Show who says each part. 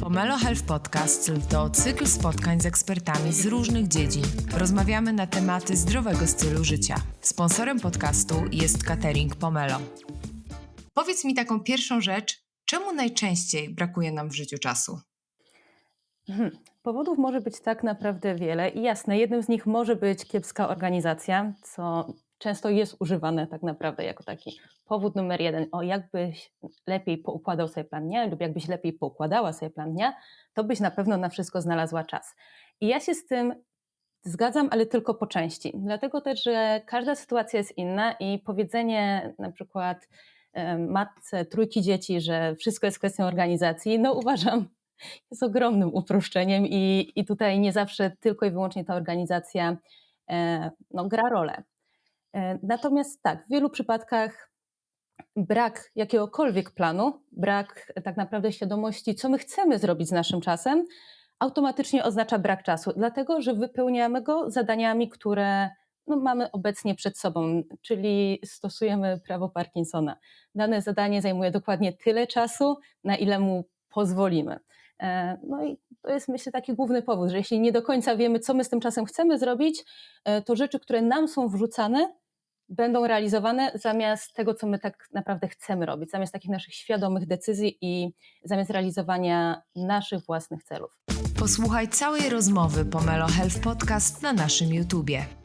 Speaker 1: Pomelo Health Podcast to cykl spotkań z ekspertami z różnych dziedzin. Rozmawiamy na tematy zdrowego stylu życia. Sponsorem podcastu jest catering Pomelo. Powiedz mi taką pierwszą rzecz, czemu najczęściej brakuje nam w życiu czasu?
Speaker 2: Hmm. Powodów może być tak naprawdę wiele i jasne, jednym z nich może być kiepska organizacja, co często jest używane tak naprawdę jako taki powód numer jeden. O, jakbyś lepiej poukładał sobie plan dnia lub jakbyś lepiej poukładała sobie plan dnia, to byś na pewno na wszystko znalazła czas. I ja się z tym zgadzam, ale tylko po części. Dlatego też, że każda sytuacja jest inna i powiedzenie na przykład matce trójki dzieci, że wszystko jest kwestią organizacji, no uważam, jest ogromnym uproszczeniem i, i tutaj nie zawsze tylko i wyłącznie ta organizacja e, no, gra rolę. E, natomiast tak, w wielu przypadkach brak jakiegokolwiek planu, brak tak naprawdę świadomości, co my chcemy zrobić z naszym czasem, automatycznie oznacza brak czasu, dlatego że wypełniamy go zadaniami, które no, mamy obecnie przed sobą, czyli stosujemy prawo Parkinsona. Dane zadanie zajmuje dokładnie tyle czasu, na ile mu pozwolimy. E, no i to jest myślę taki główny powód, że jeśli nie do końca wiemy, co my z tym czasem chcemy zrobić, e, to rzeczy, które nam są wrzucane, będą realizowane zamiast tego, co my tak naprawdę chcemy robić, zamiast takich naszych świadomych decyzji i zamiast realizowania naszych własnych celów.
Speaker 1: Posłuchaj całej rozmowy Pomelo Health Podcast na naszym YouTubie.